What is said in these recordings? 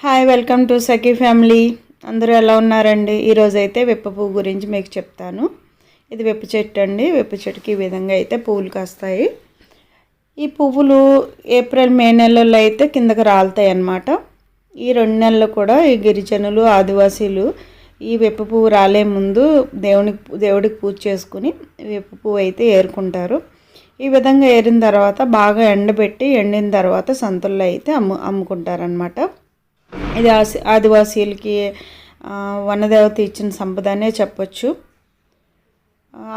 Hi welcome to Sakhi family అందరూ ఎలా ఉన్నారండి? ఈరోజు అయితే వెప్ప పువ్వు గురించి మీకు చెప్తాను. ఇది వెప్ప చెట్టు అండి. వెప్ప చెట్టుకి ఈ విధంగా అయితే పువ్వులు కాస్తాయి. ఈ పువ్వులు ఏప్రిల్ మే నెలల్లో అయితే కిందకి రాలుతాయి అన్నమాట. ఈ రెండు నెలలు కూడా ఈ గిరిజనులు ఆదివాసీలు ఈ వెప్ప పువ్వు రాలే ముందు దేవునికి దేవుడికి పూజ చేసుకుని వెప్ప పువ్వు అయితే ఏరుకుంటారు. ఈ విధంగా ఏరిన తర్వాత బాగా ఎండబెట్టి ఎండిన తర్వాత సంతుల్లో అయితే అమ్ము అమ్ముకుంటారనమాట ఇది ఆసి ఆదివాసీలకి వనదేవత ఇచ్చిన సంపద అనే చెప్పొచ్చు.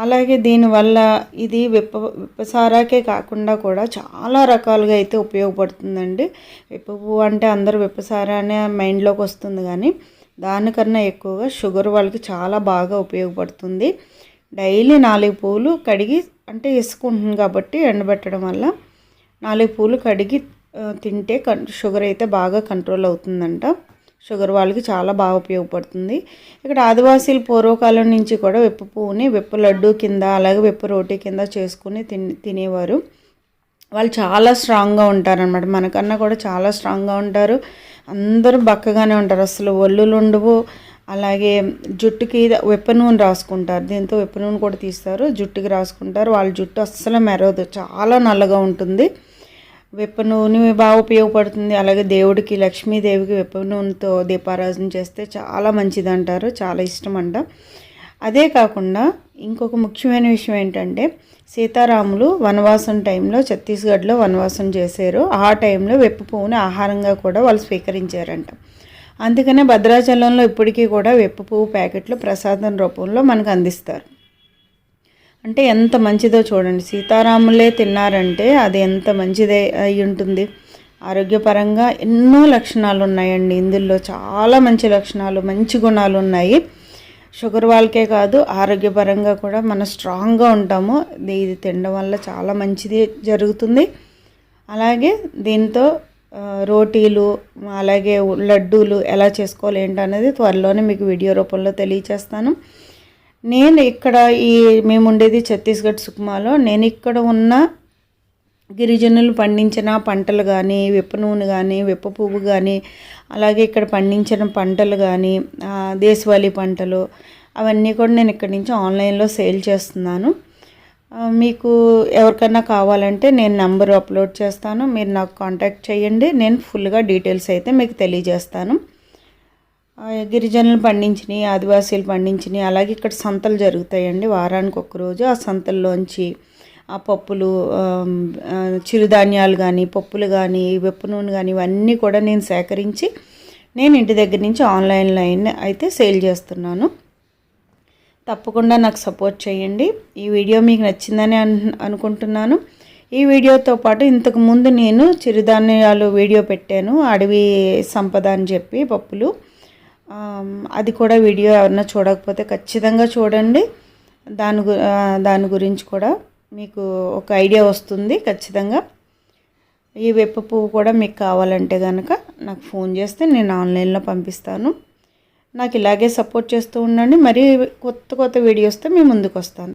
అలాగే దీనివల్ల ఇది విప్ప విప్పసారాకే కాకుండా కూడా చాలా రకాలుగా అయితే ఉపయోగపడుతుందండి. విప్ప పువ్వు అంటే అందరూ విప్పసారా అనే మైండ్లోకి వస్తుంది కానీ దానికన్నా ఎక్కువగా షుగర్ వాళ్ళకి చాలా బాగా ఉపయోగపడుతుంది. డైలీ నాలుగు పూలు కడిగి అంటే ఇసుక కాబట్టి ఎండబెట్టడం వల్ల నాలుగు పూలు కడిగి తింటే కం షుగర్ అయితే బాగా కంట్రోల్ అవుతుందంట. షుగర్ వాళ్ళకి చాలా బాగా ఉపయోగపడుతుంది. ఇక్కడ ఆదివాసీలు పూర్వకాలం నుంచి కూడా వెప్ప పువ్వుని వెప్ప లడ్డు కింద అలాగే వెప్ప రోటీ కింద చేసుకుని తినేవారు. వాళ్ళు చాలా స్ట్రాంగ్గా ఉంటారనమాట మనకన్నా కూడా చాలా స్ట్రాంగ్గా ఉంటారు. అందరూ బక్కగానే ఉంటారు. అసలు ఒళ్ళులు ఉండవు. అలాగే జుట్టుకి వెప్ప నూనె రాసుకుంటారు. దీంతో వెప్ప నూనె కూడా తీస్తారు. జుట్టుకి రాసుకుంటారు. వాళ్ళ జుట్టు అస్సలు మెరవదు. చాలా నల్లగా ఉంటుంది. వెప్ప నూనె బాగా ఉపయోగపడుతుంది. అలాగే దేవుడికి లక్ష్మీదేవికి వెప్ప నూనెతో దీపారాధన చేస్తే చాలా మంచిది అంటారు చాలా ఇష్టం అంట అదే కాకుండా ఇంకొక ముఖ్యమైన విషయం ఏంటంటే సీతారాములు వనవాసం టైంలో ఛత్తీస్గఢ్లో వనవాసం చేశారు. ఆ టైంలో వెప్ప పువ్వుని ఆహారంగా కూడా వాళ్ళు స్వీకరించారంట. అందుకనే భద్రాచలంలో ఇప్పటికీ కూడా వెప్ప పువ్వు ప్యాకెట్లు ప్రసాదం రూపంలో మనకు అందిస్తారు. అంటే ఎంత మంచిదో చూడండి. సీతారాములే తిన్నారంటే అది ఎంత మంచిదే అయి ఉంటుంది. ఆరోగ్యపరంగా ఎన్నో లక్షణాలు ఉన్నాయండి ఇందులో చాలా మంచి లక్షణాలు మంచి గుణాలు ఉన్నాయి షుగర్ వాళ్ళకే కాదు ఆరోగ్యపరంగా కూడా మనం స్ట్రాంగ్గా ఉంటాము. ఇది తినడం వల్ల చాలా మంచిది జరుగుతుంది. అలాగే దీంతో రోటీలు అలాగే లడ్డూలు ఎలా చేసుకోవాలి ఏంటనేది త్వరలోనే మీకు వీడియో రూపంలో తెలియచేస్తాను. నేను ఇక్కడ ఈ మేము ఉండేది ఛత్తీస్గఢ్ సుక్మాలో. నేను ఇక్కడ ఉన్న గిరిజనులు పండించిన పంటలు కానీ వెప్ప నూనె కానీ వెప్ప పువ్వు కానీ అలాగే ఇక్కడ పండించిన పంటలు కానీ దేశవాళీ పంటలు అవన్నీ కూడా నేను ఇక్కడి నుంచి ఆన్లైన్లో సేల్ చేస్తున్నాను. మీకు ఎవరికైనా కావాలంటే నేను నెంబర్ అప్లోడ్ చేస్తాను. మీరు నాకు కాంటాక్ట్ చేయండి. నేను ఫుల్గా డీటెయిల్స్ అయితే మీకు తెలియజేస్తాను. గిరిజనులు పండించినవి ఆదివాసీలు పండించినవి అలాగే ఇక్కడ సంతలు జరుగుతాయండి. వారానికి ఒక రోజు ఆ సంతల్లోంచి ఆ పప్పులు చిరుధాన్యాలు కానీ పప్పులు కానీ వెప్పు నూనె కానీ ఇవన్నీ కూడా నేను సేకరించి నేను ఇంటి దగ్గర నుంచి ఆన్లైన్లో అయితే సేల్ చేస్తున్నాను. తప్పకుండా నాకు సపోర్ట్ చేయండి. ఈ వీడియో మీకు నచ్చిందని అనుకుంటున్నాను. ఈ వీడియోతో పాటు ఇంతకు ముందు నేను చిరుధాన్యాలు వీడియో పెట్టాను. అడవి సంపద అని చెప్పి పప్పులు. అది కూడా వీడియో ఎవరన్నా చూడకపోతే ఖచ్చితంగా చూడండి. దాని గు దాని గురించి కూడా మీకు ఒక ఐడియా వస్తుంది ఖచ్చితంగా. ఈ వెప్ప పువ్వు కూడా మీకు కావాలంటే కనుక నాకు ఫోన్ చేస్తే నేను ఆన్లైన్లో పంపిస్తాను. నాకు ఇలాగే సపోర్ట్ చేస్తూ ఉండండి. మరి కొత్త కొత్త వీడియోస్తో మీ ముందుకు వస్తాను.